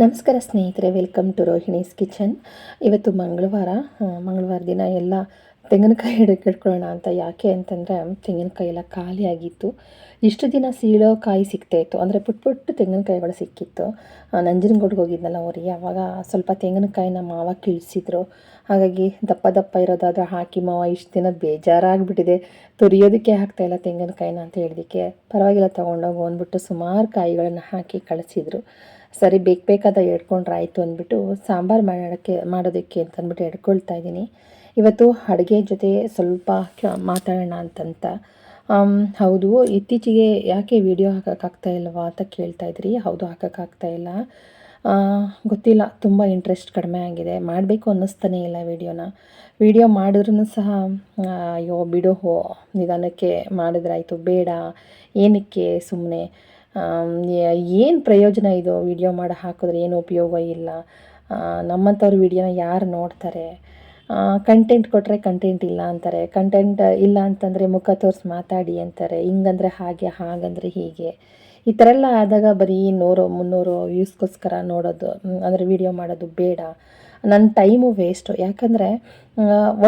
ನಮಸ್ಕಾರ ಸ್ನೇಹಿತರೆ welcome to Rohini's kitchen ಇವತ್ತು ಮಂಗಳವಾರ ಮಂಗಳವಾರ ದಿನ ಎಲ್ಲ ತೆಂಗಿನಕಾಯಿ ಹಿಡಕ್ಕೆ ಇಟ್ಕೊಳ್ಳೋಣ ಅಂತ ಯಾಕೆ ಅಂತಂದರೆ, ತೆಂಗಿನಕಾಯಿ ಎಲ್ಲ ಖಾಲಿ ಆಗಿತ್ತು. ಇಷ್ಟು ದಿನ ಸೀಳೋ ಕಾಯಿ ಸಿಗ್ತಾ ಇತ್ತು. ಅಂದರೆ ಪುಟ್ ಪುಟ್ಟು ತೆಂಗಿನಕಾಯಿಗಳು ಸಿಕ್ಕಿತ್ತು. ನಂಜನಗೂಡ್ಗೆ ಹೋಗಿದ್ನಲ್ಲ ಅವ್ರಿಗೆ ಆವಾಗ ಸ್ವಲ್ಪ ತೆಂಗಿನಕಾಯಿನ ಮಾವ ಕೀಳ್ಸಿದ್ರು. ಹಾಗಾಗಿ ದಪ್ಪ ದಪ್ಪ ಇರೋದಾದ್ರೆ ಹಾಕಿ, ಮಾವ ಇಷ್ಟು ದಿನ ಬೇಜಾರಾಗ್ಬಿಟ್ಟಿದೆ. ತುರಿಯೋದಕ್ಕೆ ಇಲ್ಲ ತೆಂಗಿನಕಾಯಿನ ಅಂತ ಹೇಳಿದಕ್ಕೆ ಪರವಾಗಿಲ್ಲ, ತೊಗೊಂಡೋಗು ಅಂದ್ಬಿಟ್ಟು ಸುಮಾರು ಕಾಯಿಗಳನ್ನು ಹಾಕಿ ಕಳಿಸಿದ್ರು. ಸರಿ, ಬೇಕು ಬೇಕಾದ ಎಡ್ಕೊಂಡ್ರೆ ಆಯಿತು ಅಂದ್ಬಿಟ್ಟು ಸಾಂಬಾರು ಮಾಡೋಕ್ಕೆ ಮಾಡೋದಕ್ಕೆ ಅಂತ ಅಂದ್ಬಿಟ್ಟು ಎಡ್ಕೊಳ್ತಾ ಇದ್ದೀನಿ. ಇವತ್ತು ಅಡುಗೆ ಜೊತೆ ಸ್ವಲ್ಪ ಮಾತಾಡೋಣ ಅಂತಂತ. ಹೌದು, ಇತ್ತೀಚೆಗೆ ಯಾಕೆ ವಿಡಿಯೋ ಹಾಕೋಕ್ಕಾಗ್ತಾ ಇಲ್ಲವಾ ಅಂತ ಕೇಳ್ತಾ ಇದ್ರಿ. ಹೌದು ಹಾಕೋಕ್ಕಾಗ್ತಾ ಇಲ್ಲ. ಗೊತ್ತಿಲ್ಲ, ತುಂಬ ಇಂಟ್ರೆಸ್ಟ್ ಕಡಿಮೆ ಆಗಿದೆ. ಮಾಡಬೇಕು ಅನ್ನಿಸ್ತಾನೆ ಇಲ್ಲ ವಿಡಿಯೋನ. ವಿಡಿಯೋ ಮಾಡಿದ್ರೂ ಸಹ ಅಯ್ಯೋ, ಬಿಡೋ, ಹೋ, ನಿಧಾನಕ್ಕೆ ಮಾಡಿದ್ರಾಯಿತು, ಬೇಡ, ಏನಕ್ಕೆ ಸುಮ್ಮನೆ ಏನು ಪ್ರಯೋಜನ ಇದು ವಿಡಿಯೋ ಮಾಡಿ ಹಾಕಿದ್ರೆ ಏನು ಉಪಯೋಗ ಇಲ್ಲ? ನಮ್ಮಂಥವ್ರ ವಿಡಿಯೋನ ಯಾರು ನೋಡ್ತಾರೆ? ಕಂಟೆಂಟ್ ಕೊಟ್ಟರೆ ಕಂಟೆಂಟ್ ಇಲ್ಲ ಅಂತಾರೆ. ಕಂಟೆಂಟ್ ಇಲ್ಲ ಅಂತಂದರೆ ಮುಖ ತೋರಿಸಿ ಮಾತಾಡಿ ಅಂತಾರೆ. ಹಿಂಗಂದರೆ ಹಾಗೆ, ಹಾಗಂದರೆ ಹೀಗೆ. ಈ ಥರ ಎಲ್ಲ ಆದಾಗ ಬರೀ ನೂರು, ಮುನ್ನೂರು ವ್ಯೂಸ್ಗೋಸ್ಕರ ನೋಡೋದು ಅಂದರೆ ವಿಡಿಯೋ ಮಾಡೋದು ಬೇಡ. ನನ್ನ ಟೈಮು ವೇಸ್ಟು ಯಾಕಂದರೆ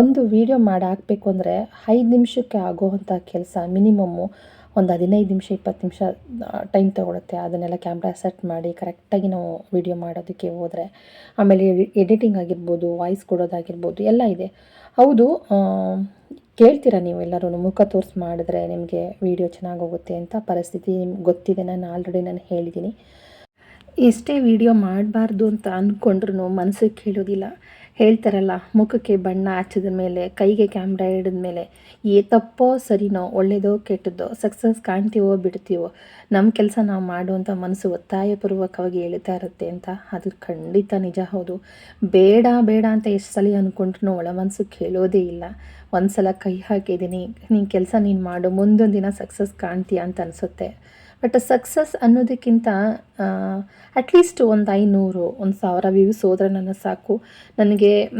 ಒಂದು ವಿಡಿಯೋ ಮಾಡಿ ಹಾಕಬೇಕು ಅಂದರೆ ಐದು ನಿಮಿಷಕ್ಕೆ ಆಗೋವಂಥ ಕೆಲಸ ಮಿನಿಮಮ್ಮು ಒಂದು ಹದಿನೈದು ನಿಮಿಷ, ಇಪ್ಪತ್ತು ನಿಮಿಷ ಟೈಮ್ ತೊಗೊಳುತ್ತೆ. ಅದನ್ನೆಲ್ಲ ಕ್ಯಾಮ್ರಾ ಸೆಟ್ ಮಾಡಿ ಕರೆಕ್ಟಾಗಿ ನಾವು ವಿಡಿಯೋ ಮಾಡೋದಕ್ಕೆ ಹೋದರೆ, ಆಮೇಲೆ ಎಡಿಟಿಂಗ್ ಆಗಿರ್ಬೋದು ವಾಯ್ಸ್ ಕೊಡೋದಾಗಿರ್ಬೋದು, ಎಲ್ಲ ಇದೆ. ಹೌದು ಕೇಳ್ತೀರಾ ನೀವು ಎಲ್ಲರೂ ಮುಖ ತೋರಿಸಿ ಮಾಡಿದ್ರೆ ನಿಮಗೆ ವಿಡಿಯೋ ಚೆನ್ನಾಗಿ ಹೋಗುತ್ತೆ ಅಂತ ಪರಿಸ್ಥಿತಿ ನಿಮ್ಗೆ ಗೊತ್ತಿದೆ. ನಾನು ಆಲ್ರೆಡಿ ನಾನು ಹೇಳಿದ್ದೀನಿ ಎಷ್ಟೇ ವಿಡಿಯೋ ಮಾಡಬಾರ್ದು ಅಂತ ಅಂದ್ಕೊಂಡ್ರು ಮನಸ್ಸಿಗೆ ಕೇಳೋದಿಲ್ಲ. ಹೇಳ್ತಾರಲ್ಲ, ಮುಖಕ್ಕೆ ಬಣ್ಣ ಹಚ್ಚಿದ ಮೇಲೆ, ಕೈಗೆ ಕ್ಯಾಮ್ರಾ ಹಿಡಿದ ಮೇಲೆ ಏ ತಪ್ಪೋ ಸರಿನೋ ಒಳ್ಳೆಯದೋ ಕೆಟ್ಟದ್ದೋ ಸಕ್ಸಸ್ ಕಾಣ್ತೀವೋ ಬಿಡ್ತೀವೋ ನಮ್ಮ ಕೆಲಸ ನಾವು ಮಾಡುವಂಥ ಮನಸ್ಸು ಒತ್ತಾಯಪೂರ್ವಕವಾಗಿ ಹೇಳ್ತಾ ಇರುತ್ತೆ ಅಂತ, ಅದು ಖಂಡಿತ ನಿಜ ಹೌದು. ಬೇಡ ಬೇಡ ಅಂತ ಎಷ್ಟು ಸಲ ಅಂದ್ಕೊಂಡ್ರೂ ಒಳ ಮನಸ್ಸು ಕೇಳೋದೇ ಇಲ್ಲ. ಒಂದು ಸಲ ಕೈ ಹಾಕಿದ್ದೀನಿ ನೀನು ಕೆಲಸ ನೀನು ಮಾಡು ಮುಂದೊಂದು ದಿನ ಸಕ್ಸಸ್ ಕಾಣ್ತೀಯ ಅಂತ ಅನಿಸುತ್ತೆ. ಬಟ್ ಸಕ್ಸಸ್ ಅನ್ನೋದಕ್ಕಿಂತ ಅಟ್ಲೀಸ್ಟ್ ಒಂದು ಐನೂರು ಒಂದು ಸಾವಿರ ವ್ಯೂಸ್ ಹೋದ್ರೆ ನನ್ನ ಸಾಕು. ನನಗೆ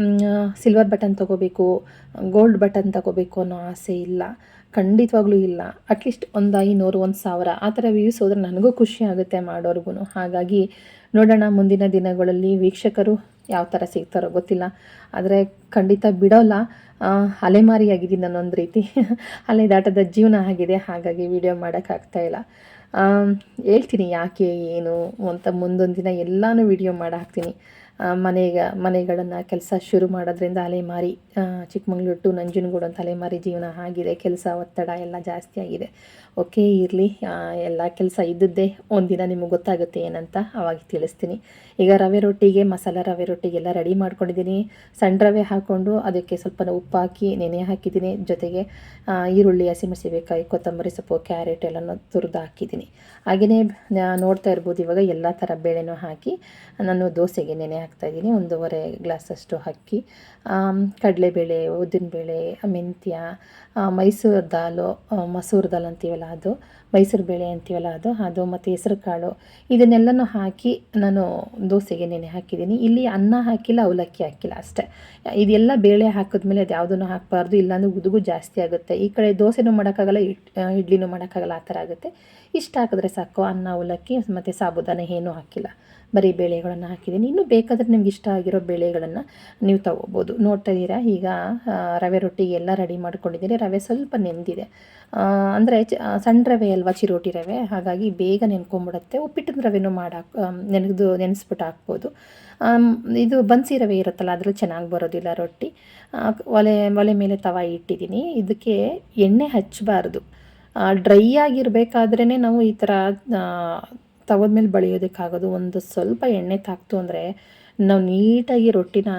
ಸಿಲ್ವರ್ ಬಟನ್ ತೊಗೋಬೇಕು ಗೋಲ್ಡ್ ಬಟನ್ ತೊಗೋಬೇಕು ಅನ್ನೋ ಆಸೆ ಇಲ್ಲ. ಖಂಡಿತವಾಗ್ಲೂ ಇಲ್ಲ. ಅಟ್ಲೀಸ್ಟ್ ಒಂದು ಐನೂರು ಒಂದು ಸಾವಿರ ಆ ಥರ ವ್ಯೂಸ್ ಹೋದ್ರೆ ನನಗೂ ಖುಷಿ ಆಗುತ್ತೆ ಮಾಡೋರ್ಗು. ಹಾಗಾಗಿ ನೋಡೋಣ ಮುಂದಿನ ದಿನಗಳಲ್ಲಿ ವೀಕ್ಷಕರು ಯಾವ ಥರ ಸಿಗ್ತಾರೋ ಗೊತ್ತಿಲ್ಲ. ಆದರೆ ಖಂಡಿತ ಬಿಡೋಲ್ಲ. ಅಲೆಮಾರಿಯಾಗಿದ್ದೀನಿ ನಾನೊಂದು ರೀತಿ. ಅಲೆ ದಾಟದ ಜೀವನ ಆಗಿದೆ. ಹಾಗಾಗಿ ವಿಡಿಯೋ ಮಾಡೋಕ್ಕಾಗ್ತಾ ಇಲ್ಲ. ಆಮ್, ಹೇಳ್ತೀನಿ ಯಾಕೆ ಏನು ಅಂತ ಮುಂದೊಂದು ದಿನ ಎಲ್ಲನೂ ವಿಡಿಯೋ ಮಾಡಿ ಹಾಕ್ತೀನಿ. ಮನೆಗೆ, ಮನೆಗಳನ್ನು ಕೆಲಸ ಶುರು ಮಾಡೋದ್ರಿಂದ ಅಲೆಮಾರಿ ಚಿಕ್ಕಮಂಗ್ಳೂರು ಟು ನಂಜನಗೂಡು ಅಂತ ಅಲೆಮಾರಿ ಜೀವನ ಆಗಿದೆ. ಕೆಲಸ, ಒತ್ತಡ ಎಲ್ಲ ಜಾಸ್ತಿ ಆಗಿದೆ. ಓಕೆ, ಇರಲಿ. ಎಲ್ಲ ಕೆಲಸ ಇದ್ದದ್ದೇ ಒಂದಿನ ನಿಮಗೆ ಗೊತ್ತಾಗುತ್ತೆ ಏನಂತ ಅವಾಗ ತಿಳಿಸ್ತೀನಿ. ಈಗ ರವೆ ರೊಟ್ಟಿಗೆ, ಮಸಾಲ ರವೆ ರೊಟ್ಟಿಗೆಲ್ಲ ರೆಡಿ ಮಾಡ್ಕೊಂಡಿದ್ದೀನಿ. ಸಣ್ಣ ರವೆ ಹಾಕ್ಕೊಂಡು ಅದಕ್ಕೆ ಸ್ವಲ್ಪ ಉಪ್ಪು ಹಾಕಿ, ನೆನೆ ಹಾಕಿದ್ದೀನಿ. ಜೊತೆಗೆ ಈರುಳ್ಳಿ, ಹಸಿಮೆಣಸಿನಕಾಯಿ, ಕೊತ್ತಂಬರಿ ಸೊಪ್ಪು, ಕ್ಯಾರೆಟ್ ಎಲ್ಲನೂ ತುರಿದು ಹಾಕಿದ್ದೀನಿ. ಹಾಗೆಯೇ ನೋಡ್ತಾ ಇರ್ಬೋದು ಇವಾಗ ಎಲ್ಲ ಥರ ಬೇಳೆನೂ ಹಾಕಿ, ನಾನು ದೋಸೆಗೆ ನೆನೆ ಹಾಕ್ತಾಯಿದ್ದೀನಿ ಒಂದೂವರೆ ಗ್ಲಾಸಷ್ಟು ಅಕ್ಕಿ ಕಡಲೆಬೇಳೆ, ಉದ್ದಿನಬೇಳೆ, ಮೆಂತ್ಯ ಮೈಸೂರು ದಾಲು ಮಸೂರು ದಾಲ್ ಅಂತೀವಲ್ಲ ಅದು, ಮೈಸೂರು ಬೇಳೆ ಅಂತೀವಲ್ಲ ಅದು ಅದು ಮತ್ತು ಹೆಸರು ಕಾಳು. ಇದನ್ನೆಲ್ಲನೂ ಹಾಕಿ ನಾನು ದೋಸೆಗೆ ನೆನೆ ಹಾಕಿದ್ದೀನಿ ಇಲ್ಲಿ ಅನ್ನ ಹಾಕಿಲ್ಲ, ಅವಲಕ್ಕಿ ಹಾಕಿಲ್ಲ ಅಷ್ಟೇ. ಇದೆಲ್ಲ ಬೇಳೆ ಹಾಕಿದ್ಮೇಲೆ ಅದು ಯಾವುದನ್ನು ಹಾಕಬಾರ್ದು, ಇಲ್ಲಾಂದರೆ ಉದುಗು ಜಾಸ್ತಿ ಆಗುತ್ತೆ. ಈ ಕಡೆ ದೋಸೆನೂ ಮಾಡೋಕ್ಕಾಗಲ್ಲ ಇಡ್ಲಿನೂ ಮಾಡೋಕ್ಕಾಗಲ್ಲ ಆ ಥರ ಆಗುತ್ತೆ. ಇಷ್ಟು ಹಾಕಿದ್ರೆ ಸಾಕು, ಅನ್ನ, ಅವಲಕ್ಕಿ ಮತ್ತು ಸಾಬುದಾನ ಏನೂ ಹಾಕಿಲ್ಲ. ಬರೀ ಬೇಳೆಗಳನ್ನು ಹಾಕಿದ್ದೀನಿ. ಇನ್ನೂ ಬೇಕಾದರೆ ನಿಮ್ಗೆ ಇಷ್ಟ ಆಗಿರೋ ಬೇಳೆಗಳನ್ನು ನೀವು ತಗೋಬೋದು. ನೋಡ್ತಾ ಇದ್ದೀರಾ? ಈಗ ರವೆ ರೊಟ್ಟಿ ಎಲ್ಲ ರೆಡಿ ಮಾಡ್ಕೊಂಡಿದ್ದೀನಿ. ರವೆ ಸ್ವಲ್ಪ ನೆಂದಿದೆ. ಅಂದರೆ ಸಣ್ಣ ರವೆ ಅಲ್ವಾ, ಚಿರೋಟಿ ರವೆ? ಹಾಗಾಗಿ ಬೇಗ ನೆನ್ಕೊಂಬಿಡುತ್ತೆ. ಉಪ್ಪಿಟ್ಟಿನ ರವೆನೂ ಮಾಡಾಕ್ ನೆನೆದು ನೆನೆಸ್ಬಿಟ್ಟು ಹಾಕ್ಬೋದು. ಇದು ಬನ್ಸಿ ರವೆ ಇರುತ್ತಲ್ಲ, ಅದರಲ್ಲಿ ಚೆನ್ನಾಗಿ ಬರೋದಿಲ್ಲ ರೊಟ್ಟಿ. ಒಲೆ ಒಲೆ ಮೇಲೆ ತವ ಇಟ್ಟಿದ್ದೀನಿ. ಇದಕ್ಕೆ ಎಣ್ಣೆ ಹಚ್ಚಬಾರ್ದು ಡ್ರೈ ಆಗಿರಬೇಕಾದ್ರೇ ನಾವು ಈ ಥರ ತವದ ಮೇಲೆ ಬಳಿಯೋದಕ್ಕಾಗೋದು, ಒಂದು ಸ್ವಲ್ಪ ಎಣ್ಣೆ ತಾಕ್ತು ಅಂದರೆ ನಾವು ನೀಟಾಗಿ ರೊಟ್ಟಿನ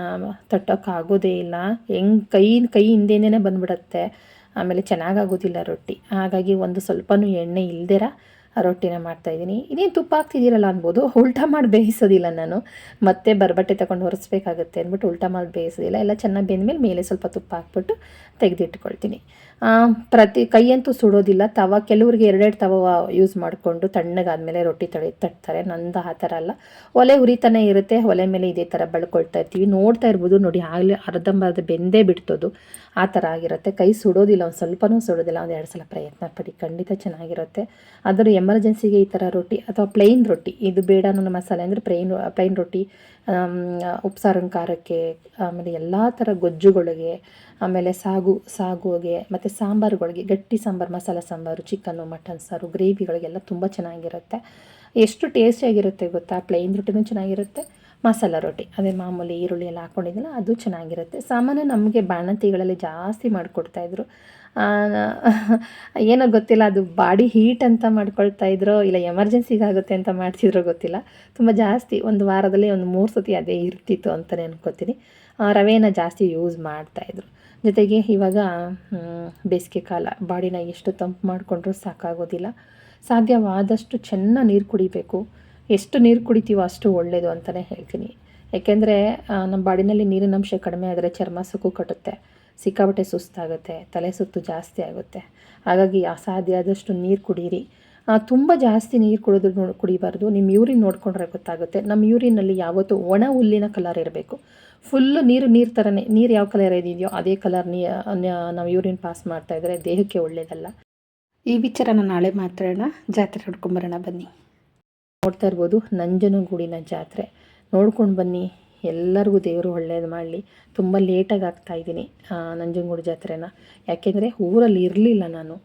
ತಟ್ಟೋಕ್ಕಾಗೋದೇ ಇಲ್ಲ. ಹೆಂಗೆ ಕೈ ಕೈ ಹಿಂದೆನೇ ಬಂದ್ಬಿಡತ್ತೆ. ಆಮೇಲೆ ಚೆನ್ನಾಗಾಗೋದಿಲ್ಲ ರೊಟ್ಟಿ. ಹಾಗಾಗಿ ಒಂದು ಸ್ವಲ್ಪನೂ ಎಣ್ಣೆ ಇಲ್ದಿರ ಆ ರೊಟ್ಟಿನ ಮಾಡ್ತಾಯಿದ್ದೀನಿ ಇನ್ನೇನು ತುಪ್ಪ ಹಾಕ್ತಿದ್ದೀರಲ್ಲ ಅನ್ಬೋದು. ಉಲ್ಟಾ ಮಾಡಿ ಬೇಯಿಸೋದಿಲ್ಲ ನಾನು. ಮತ್ತೆ ಬರಬಟ್ಟೆ ತಗೊಂಡು ಹೊರಿಸ್ಬೇಕಾಗುತ್ತೆ ಅಂದ್ಬಿಟ್ಟು ಉಲ್ಟಾ ಮಾಡಿ ಬೇಯಿಸೋದಿಲ್ಲ. ಎಲ್ಲ ಚೆನ್ನಾಗಿ ಬೆಂದ ಮೇಲೆ ಸ್ವಲ್ಪ ತುಪ್ಪ ಹಾಕ್ಬಿಟ್ಟು ತೆಗೆದಿಟ್ಕೊಳ್ತೀನಿ. ಪ್ರತಿ ಕೈಯಂತೂ ಸುಡೋದಿಲ್ಲ. ತವ ಕೆಲವ್ರಿಗೆ ಎರಡೆರಡು ತವ ಯೂಸ್ ಮಾಡಿಕೊಂಡು ತಣ್ಣಗಾದ್ಮೇಲೆ ರೊಟ್ಟಿ ತಡೆ ತಟ್ತಾರೆ. ನಂದು ಆ ಥರ ಅಲ್ಲ. ಒಲೆ ಉರಿತಾನೆ ಇರುತ್ತೆ. ಒಲೆ ಮೇಲೆ ಇದೇ ಥರ ಬಳ್ಕೊಳ್ತಾ ಇರ್ತೀವಿ. ನೋಡ್ತಾ ಇರ್ಬೋದು. ನೋಡಿ, ಆಗಲೇ ಅರ್ಧಂಬರ್ಧ ಬೆಂದೇ ಬಿಡ್ತೋದು. ಆ ಥರ ಆಗಿರುತ್ತೆ. ಕೈ ಸುಡೋದಿಲ್ಲ. ಒಂದು ಸ್ವಲ್ಪನೂ ಸುಡೋದಿಲ್ಲ. ಒಂದು ಎರಡು ಸಲ ಪ್ರಯತ್ನ ಪಡಿ. ಖಂಡಿತ ಚೆನ್ನಾಗಿರುತ್ತೆ. ಆದರೂ ಎಮರ್ಜೆನ್ಸಿಗೆ ಈ ಥರ ರೊಟ್ಟಿ ಅಥವಾ ಪ್ಲೈನ್ ರೊಟ್ಟಿ, ಇದು ಬೇಡ ನನ್ನ ಮಸಾಲೆ ಅಂದರೆ ಪ್ಲೈನ್ ಪ್ಲೈನ್ ರೊಟ್ಟಿ ಉಪ್ಸಾರಿನ ಖಾರಕ್ಕೆ, ಆಮೇಲೆ ಎಲ್ಲ ಥರ ಗೊಜ್ಜುಗಳಿಗೆ, ಆಮೇಲೆ ಸಾಗು, ಸಾಗುಗೆ, ಮತ್ತು ಸಾಂಬಾರುಗಳಿಗೆ, ಗಟ್ಟಿ ಸಾಂಬಾರು, ಮಸಾಲೆ ಸಾಂಬಾರು, ಚಿಕನ್ನು, ಮಟನ್ ಸಾರು, ಗ್ರೇವಿಗಳಿಗೆಲ್ಲ ತುಂಬ ಚೆನ್ನಾಗಿರುತ್ತೆ. ಎಷ್ಟು ಟೇಸ್ಟಿಯಾಗಿರುತ್ತೆ ಗೊತ್ತಾ? ಪ್ಲೈನ್ ರೊಟ್ಟಿನೂ ಚೆನ್ನಾಗಿರುತ್ತೆ, ಮಸಾಲ ರೊಟ್ಟಿ. ಅದೇ ಮಾಮೂಲಿ ಈರುಳ್ಳಿ ಎಲ್ಲ ಹಾಕ್ಕೊಂಡಿದ್ದಲ್ಲ ಅದು ಚೆನ್ನಾಗಿರುತ್ತೆ. ಸಾಮಾನ್ಯ ನಮಗೆ ಬಾಣಂತಿಗಳಲ್ಲಿ ಜಾಸ್ತಿ ಮಾಡಿಕೊಡ್ತಾಯಿದ್ರು ಏನೋ ಗೊತ್ತಿಲ್ಲ, ಅದು ಬಾಡಿ ಹೀಟ್ ಅಂತ ಮಾಡ್ಕೊಳ್ತಾ ಇದ್ರೋ ಇಲ್ಲ ಎಮರ್ಜೆನ್ಸಿಗೆ ಆಗುತ್ತೆ ಅಂತ ಮಾಡ್ತಿದ್ರೋ ಗೊತ್ತಿಲ್ಲ. ತುಂಬ ಜಾಸ್ತಿ ಒಂದು ವಾರದಲ್ಲಿ ಒಂದು ಮೂರು ಸತಿ ಅದೇ ಇರ್ತಿತ್ತು ಅಂತಲೇ ಅನ್ಕೋತೀನಿ. ರವೆನ ಜಾಸ್ತಿ ಯೂಸ್ ಮಾಡ್ತಾಯಿದ್ರು ಜೊತೆಗೆ ಇವಾಗ ಬೇಸಿಗೆ ಕಾಲ, ಬಾಡಿನ ಎಷ್ಟು ತಂಪು ಮಾಡಿಕೊಂಡ್ರೂ ಸಾಕಾಗೋದಿಲ್ಲ. ಸಾಧ್ಯವಾದಷ್ಟು ಚೆನ್ನಾಗಿ ನೀರು ಕುಡಿಬೇಕು. ಎಷ್ಟು ನೀರು ಕುಡಿತೀವೋ ಅಷ್ಟು ಒಳ್ಳೆಯದು ಅಂತಲೇ ಹೇಳ್ತೀನಿ. ಏಕೆಂದರೆ ನಮ್ಮ ಬಾಡಿನಲ್ಲಿ ನೀರಿನ ಅಂಶ ಕಡಿಮೆ ಆದರೆ ಚರ್ಮ ಸುಕ್ಕು ಕಟ್ಟುತ್ತೆ. ಸಿಕ್ಕಾಪಟ್ಟೆ ಸುಸ್ತಾಗುತ್ತೆ, ತಲೆ ಸುತ್ತು ಜಾಸ್ತಿ ಆಗುತ್ತೆ. ಹಾಗಾಗಿ ಅಸಾಧ್ಯ ಆದಷ್ಟು ನೀರು ಕುಡೀರಿ. ತುಂಬ ಜಾಸ್ತಿ ನೀರು ಕುಡಿದ್ರು ನೋಡಿ, ಕುಡಿಬಾರ್ದು. ನಿಮ್ಮ ಯೂರಿನ್ ನೋಡ್ಕೊಂಡ್ರೆ ಗೊತ್ತಾಗುತ್ತೆ. ನಮ್ಮ ಯೂರಿನಲ್ಲಿ ಯಾವತ್ತೂ ಒಣ ಹುಲ್ಲಿನ ಕಲರ್ ಇರಬೇಕು. ಫುಲ್ಲು ನೀರು ನೀರು ಥರನೇ ನೀರು ಯಾವ ಕಲರ್ ಇದೆಯೋ ಅದೇ ಕಲರ್ ನೀ ನಾವು ಯೂರಿನ್ ಪಾಸ್ ಮಾಡ್ತಾ ಇದ್ದರೆ ದೇಹಕ್ಕೆ ಒಳ್ಳೆಯದಲ್ಲ ಈ ವಿಚಾರನ ನಾಳೆ ಮಾತಾಡೋಣ. ಜಾತ್ರೆ ನೋಡ್ಕೊಂಬರೋಣ ಬನ್ನಿ. ನೋಡ್ತಾ ಇರ್ಬೋದು ನಂಜನಗೂಡಿನ ಜಾತ್ರೆ. ನೋಡ್ಕೊಂಡು ಬನ್ನಿ. ಎಲ್ಲರಿಗೂ ದೇವರು ಒಳ್ಳೇದು ಮಾಡಲಿ. ತುಂಬ ಲೇಟಾಗಿ ಆಗ್ತಾ ಇದ್ದೀನಿ ನಂಜನಗೂಡು ಜಾತ್ರೆನ. ಯಾಕೆಂದರೆ ಊರಲ್ಲಿ ಇರಲಿಲ್ಲ ನಾನು.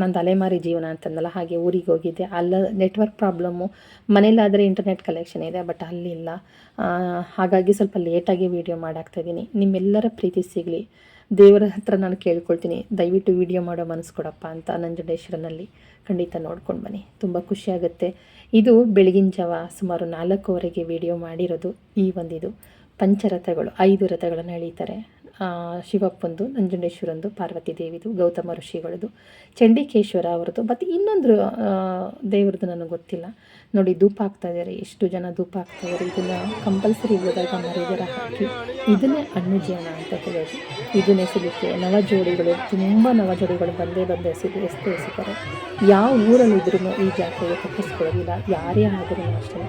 ನಂದು ಅಲೆಮಾರಿ ಜೀವನ ಅಂತಂದಲ್ಲ, ಹಾಗೆ ಊರಿಗೆ ಹೋಗಿದ್ದೆ. ಅಲ್ಲ ನೆಟ್ವರ್ಕ್ ಪ್ರಾಬ್ಲಮ್ಮು ಮನೇಲಾದರೆ ಇಂಟರ್ನೆಟ್ ಕಲೆಕ್ಷನ್ ಇದೆ ಬಟ್ ಅಲ್ಲಿಲ್ಲ. ಹಾಗಾಗಿ ಸ್ವಲ್ಪ ಲೇಟಾಗಿ ವೀಡಿಯೋ ಮಾಡಾಕ್ತಾಯಿದ್ದೀನಿ ನಿಮ್ಮೆಲ್ಲರ ಪ್ರೀತಿ ಸಿಗಲಿ. ದೇವರ ಹತ್ರ ನಾನು ಕೇಳ್ಕೊಳ್ತೀನಿ, ದಯವಿಟ್ಟು ವಿಡಿಯೋ ಮಾಡೋ ಮನಸ್ಸು ಕೊಡಪ್ಪ ಅಂತ ನಂಜುಂಡೇಶ್ವರನಲ್ಲಿ ಖಂಡಿತ ನೋಡ್ಕೊಂಡು ಬನ್ನಿ. ತುಂಬ ಖುಷಿಯಾಗುತ್ತೆ ಇದು ಬೆಳಗಿನ ಜಾವ ಸುಮಾರು ನಾಲ್ಕೂವರೆಗೆ ವಿಡಿಯೋ ಮಾಡಿರೋದು ಈ ಒಂದಿದು. ಪಂಚರಥಗಳು ಐದು ರಥಗಳನ್ನು ಎಳೀತಾರೆ ಶಿವಪ್ಪಂದು, ನಂಜುಂಡೇಶ್ವರಂದು ಪಾರ್ವತಿ ದೇವಿದು ಗೌತಮ ಋಷಿಗಳದು, ಚಂಡಿಕೇಶ್ವರ ಅವರದು, ಮತ್ತು ಇನ್ನೊಂದು ದೇವರದು ದೇವ್ರದ್ದು ನನಗೆ ಗೊತ್ತಿಲ್ಲ. ನೋಡಿ, ಧೂಪ ಹಾಕ್ತಾ ಇದ್ದಾರೆ ಎಷ್ಟು ಜನ ಧೂಪ ಹಾಕ್ತಾ ಇದ್ದಾರೆ ಇದನ್ನು ಕಂಪಲ್ಸರಿ ಹೋದಾಗ ಮರಿದರ ಹಾಕಿ, ಇದನ್ನೇ ಹಣ್ಣು ಜೀವನ ಅಂತ ಹೇಳೋದು ಇದನ್ನ ಸಿಗುತ್ತೆ. ನವ ಜೋಡಿಗಳು ತುಂಬ ನವ ಜೋಡಿಗಳು ಬಂದೇ ಬಂದೇ ಎಸೆದು ಎಸ್ತು ಎಸಿತಾರೆ ಯಾವ ಊರಲ್ಲಿದ್ರೂ ಈ ಜಾತ್ರೆಗೆ ತಪ್ಪಿಸ್ಕೊಳ್ಳೋದಿಲ್ಲ, ಯಾರೇ ಆದರೂ ಅಷ್ಟೇ.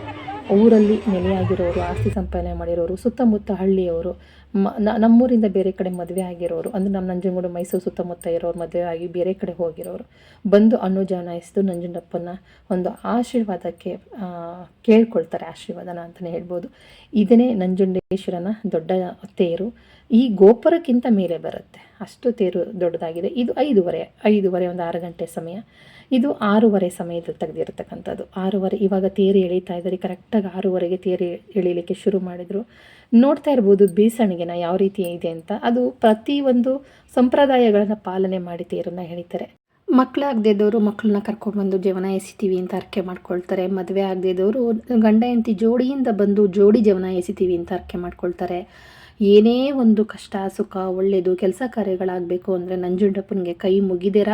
ಊರಲ್ಲಿ ನೆಲೆಯಾಗಿರೋರು, ಆಸ್ತಿ ಸಂಪಾದನೆ ಮಾಡಿರೋರು, ಸುತ್ತಮುತ್ತ ಹಳ್ಳಿಯವರು, ಮ ನಮ್ಮೂರಿಂದ ಬೇರೆ ಕಡೆ ಮದುವೆ ಆಗಿರೋರು, ಅಂದರೆ ನಮ್ಮ ನಂಜನಗೂಡು, ಮೈಸೂರು ಸುತ್ತಮುತ್ತ ಇರೋರು ಮದುವೆ ಆಗಿ ಬೇರೆ ಕಡೆ ಹೋಗಿರೋರು, ಬಂದು ಅಣ್ಣು ಜಾನಾಯಿಸಿದು ನಂಜುಂಡಪ್ಪನ ಒಂದು ಆಶೀರ್ವಾದಕ್ಕೆ ಕೇಳ್ಕೊಳ್ತಾರೆ ಆಶೀರ್ವಾದನ ಅಂತಲೇ ಹೇಳ್ಬೋದು. ಇದನ್ನೇ ನಂಜುಂಡೇಶ್ವರನ ದೊಡ್ಡ ತೇರು. ಈ ಗೋಪುರಕ್ಕಿಂತ ಮೇಲೆ ಬರುತ್ತೆ. ಅಷ್ಟು ತೇರು ದೊಡ್ಡದಾಗಿದೆ. ಇದು ಐದೂವರೆ ಐದೂವರೆ ಒಂದು ಆರು ಗಂಟೆ ಸಮಯ. ಇದು ಆರೂವರೆ ಸಮಯದಲ್ಲಿ ತೆಗೆದಿರ್ತಕ್ಕಂಥದ್ದು. ಆರೂವರೆ, ಇವಾಗ ತೇರು ಎಳೀತಾ ಇದ್ದಾರೆ. ಕರೆಕ್ಟಾಗಿ ಆರೂವರೆಗೆ ತೇರು ಎಳೀಲಿಕ್ಕೆ ಶುರು ಮಾಡಿದರು. ನೋಡ್ತಾ ಇರ್ಬೋದು ಬೀಸಣಿಗೆನ ಯಾವ ರೀತಿ ಇದೆ ಅಂತ. ಅದು ಪ್ರತಿಯೊಂದು ಸಂಪ್ರದಾಯಗಳನ್ನು ಪಾಲನೆ ಮಾಡಿ ತೇರನ್ನು ಎಳಿತಾರೆ. ಮಕ್ಕಳಾಗದೇ ಇದ್ದವರು ಮಕ್ಕಳನ್ನ ಕರ್ಕೊಂಡು ಬಂದು ಜೀವನ ಎಸಿತೀವಿ ಅಂತ ಅರ್ಕೆ ಮಾಡ್ಕೊಳ್ತಾರೆ. ಮದುವೆ ಆಗದೇ ಇದ್ದವರು ಗಂಡ ಹೆಂಡತಿ ಜೋಡಿಯಿಂದ ಬಂದು ಜೋಡಿ ಜೀವನ ಎಸಿತೀವಿ ಅಂತ ಅರ್ಕೆ ಮಾಡ್ಕೊಳ್ತಾರೆ. ಏನೇ ಒಂದು ಕಷ್ಟ, ಸುಖ ಒಳ್ಳೆಯದು ಕೆಲಸ ಕಾರ್ಯಗಳಾಗಬೇಕು ಅಂದರೆ ನಂಜುಂಡಪ್ಪನಿಗೆ ಕೈ ಮುಗಿದಿರ?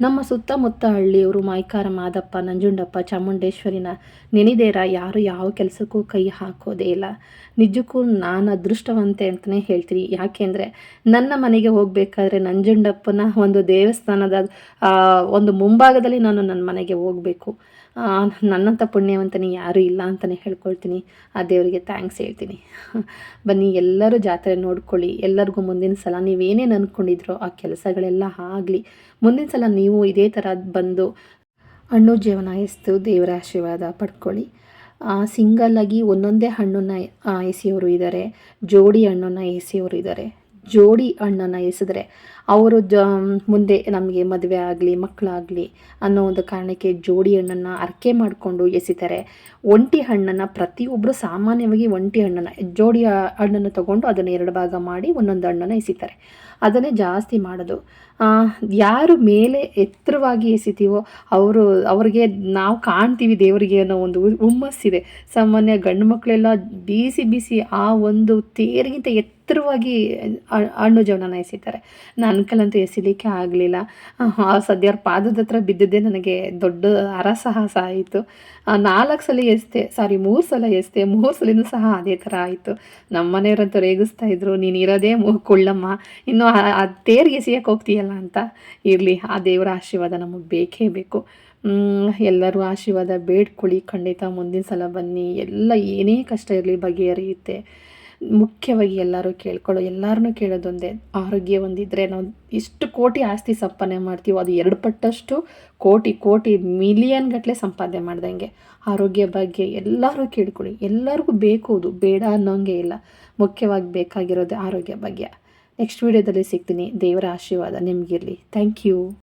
ನಮ್ಮ ಸುತ್ತಮುತ್ತ ಹಳ್ಳಿಯವರು ಮೈಕಾರ ಮಾದಪ್ಪ ನಂಜುಂಡಪ್ಪ, ಚಾಮುಂಡೇಶ್ವರಿನ ನೆನೆದೇರ? ಯಾರು ಯಾವ ಕೆಲಸಕ್ಕೂ ಕೈ ಹಾಕೋದೇ ಇಲ್ಲ. ನಿಜಕ್ಕೂ ನಾನು ಅದೃಷ್ಟವಂತೆ ಅಂತಲೇ ಹೇಳ್ತೀನಿ ಯಾಕೆಂದರೆ ನನ್ನ ಮನೆಗೆ ಹೋಗಬೇಕಾದ್ರೆ ನಂಜುಂಡಪ್ಪನ ಒಂದು ದೇವಸ್ಥಾನದ ಒಂದು ಮುಂಭಾಗದಲ್ಲಿ ನಾನು ನನ್ನ ಮನೆಗೆ ಹೋಗಬೇಕು. ನನ್ನಂಥ ಪುಣ್ಯವಂತನೇ ಯಾರೂ ಇಲ್ಲ ಅಂತಲೇ ಹೇಳ್ಕೊಳ್ತೀನಿ. ಆ ದೇವರಿಗೆ ಥ್ಯಾಂಕ್ಸ್ ಹೇಳ್ತೀನಿ. ಬನ್ನಿ, ಎಲ್ಲರೂ ಜಾತ್ರೆ ನೋಡ್ಕೊಳ್ಳಿ. ಎಲ್ಲರಿಗೂ ಮುಂದಿನ ಸಲ ನೀವೇನೇನು ಅಂದ್ಕೊಂಡಿದ್ರೋ ಆ ಕೆಲಸಗಳೆಲ್ಲ ಆಗಲಿ. ಮುಂದಿನ ಸಲ ನೀವು ಇದೇ ಥರ ಬಂದು ಹಣ್ಣು ಜೀವನ ಎಸ್ತು, ದೇವರ ಆಶೀರ್ವಾದ ಪಡ್ಕೊಳ್ಳಿ. ಸಿಂಗಲ್ ಆಗಿ ಒಂದೊಂದೇ ಹಣ್ಣನ್ನು ಎಸೆಯೋರು ಇದ್ದಾರೆ. ಜೋಡಿ ಹಣ್ಣನ್ನು ಎಸೆಯೋರು ಇದ್ದಾರೆ. ಜೋಡಿ ಅಣ್ಣನ ಎಸೆದರೆ ಅವರು ಜ ಮುಂದೆ ನಮಗೆ ಮದುವೆ ಆಗಲಿ ಮಕ್ಕಳಾಗಲಿ ಅನ್ನೋ ಒಂದು ಕಾರಣಕ್ಕೆ ಜೋಡಿ ಹಣ್ಣನ್ನು ಅರ್ಕೆ ಮಾಡಿಕೊಂಡು ಎಸಿತಾರೆ. ಒಂಟಿ ಹಣ್ಣನ್ನು ಪ್ರತಿಯೊಬ್ಬರು ಸಾಮಾನ್ಯವಾಗಿ ಒಂಟಿ ಹಣ್ಣನ್ನು ಜೋಡಿ ಹಣ್ಣನ್ನು ತಗೊಂಡು ಅದನ್ನು ಎರಡು ಭಾಗ ಮಾಡಿ ಒಂದೊಂದು ಹಣ್ಣನ್ನು ಎಸಿತಾರೆ. ಅದನ್ನೇ ಜಾಸ್ತಿ ಮಾಡೋದು. ಯಾರು ಮೇಲೆ ಎತ್ತರವಾಗಿ ಎಸಿತೀವೋ ಅವರು, ಅವ್ರಿಗೆ ನಾವು ಕಾಣ್ತೀವಿ ದೇವರಿಗೆ ಅನ್ನೋ ಒಂದು ಹುಮ್ಮಸ್ಸಿದೆ. ಸಾಮಾನ್ಯ ಗಂಡು ಮಕ್ಕಳೆಲ್ಲ ಬೀಸಿ ಬೀಸಿ ಆ ಒಂದು ತೇರಿಗಿಂತ ಎತ್ತ ಎತ್ತರವಾಗಿ ಅಣ್ಣು ಹಣ್ಣು ಜವನನ ಎಸಿತಾರೆ ನನ್ನ ಕೈಲಂತೂ ಎಸಿಲಿಕ್ಕೆ ಆಗಲಿಲ್ಲ. ಸದ್ಯ ಅವ್ರ ಪಾದದ ಹತ್ರ ಬಿದ್ದಿದ್ದೇ ನನಗೆ ದೊಡ್ಡ ಅರಸಾಹಸ ಆಯಿತು. ನಾಲ್ಕು ಸಲ ಎಸ್ತೆ, ಸಾರಿ, ಮೂರು ಸಲ ಎಸ್ತೆ, ಮೂರು ಸಲನೂ ಸಹ ಅದೇ ಥರ ಆಯಿತು. ನಮ್ಮ ಮನೆಯವರಂತೂ ರೇಗಿಸ್ತಾ ಇದ್ರು, ನೀನು ಇರೋದೇ ಕೊಳ್ಳಮ್ಮ. ಇನ್ನು ಆ- ಆ ತೇರಿಗೆ ಎಸಿಯಕ್ಕೆ ಹೋಗ್ತೀಯಲ್ಲ ಅಂತ? ಇರಲಿ, ಆ ದೇವರ ಆಶೀರ್ವಾದ ನಮಗೆ ಬೇಕೇ ಬೇಕು. ಎಲ್ಲರೂ ಆಶೀರ್ವಾದ ಬೇಡ್ಕೊಳ್ಳಿ ಖಂಡಿತ ಮುಂದಿನ ಸಲ ಬನ್ನಿ. ಎಲ್ಲ ಏನೇ ಕಷ್ಟ ಇರಲಿ ಬಗೆಹರಿಯುತ್ತೆ. ಮುಖ್ಯವಾಗಿ ಎಲ್ಲರೂ ಕೇಳ್ಕೊಳ್ಳೋ ಎಲ್ಲರನ್ನೂ ಕೇಳೋದೊಂದೇ. ಆರೋಗ್ಯ ಒಂದಿದ್ರೆ ನಾವು ಎಷ್ಟು ಕೋಟಿ ಆಸ್ತಿ ಸಂಪಾದನೆ ಮಾಡ್ತೀವೋ ಅದು ಎರಡು ಪಟ್ಟಷ್ಟು ಕೋಟಿ ಕೋಟಿ ಮಿಲಿಯನ್ ಗಟ್ಟಲೆ ಸಂಪಾದನೆ ಮಾಡ್ದಂಗೆ. ಆರೋಗ್ಯ ಬಗ್ಗೆ ಎಲ್ಲರೂ ಕೇಳ್ಕೊಳ್ಳಿ. ಎಲ್ಲರಿಗೂ ಬೇಕು ಅದು. ಬೇಡ ಅನ್ನೋಂಗೆ ಇಲ್ಲ. ಮುಖ್ಯವಾಗಿ ಬೇಕಾಗಿರೋದು ಆರೋಗ್ಯ ಬಗ್ಗೆ. ನೆಕ್ಸ್ಟ್ ವೀಡಿಯೋದಲ್ಲಿ ಸಿಗ್ತೀನಿ. ದೇವರ ಆಶೀರ್ವಾದ ನಿಮಗಿರಲಿ. Thank you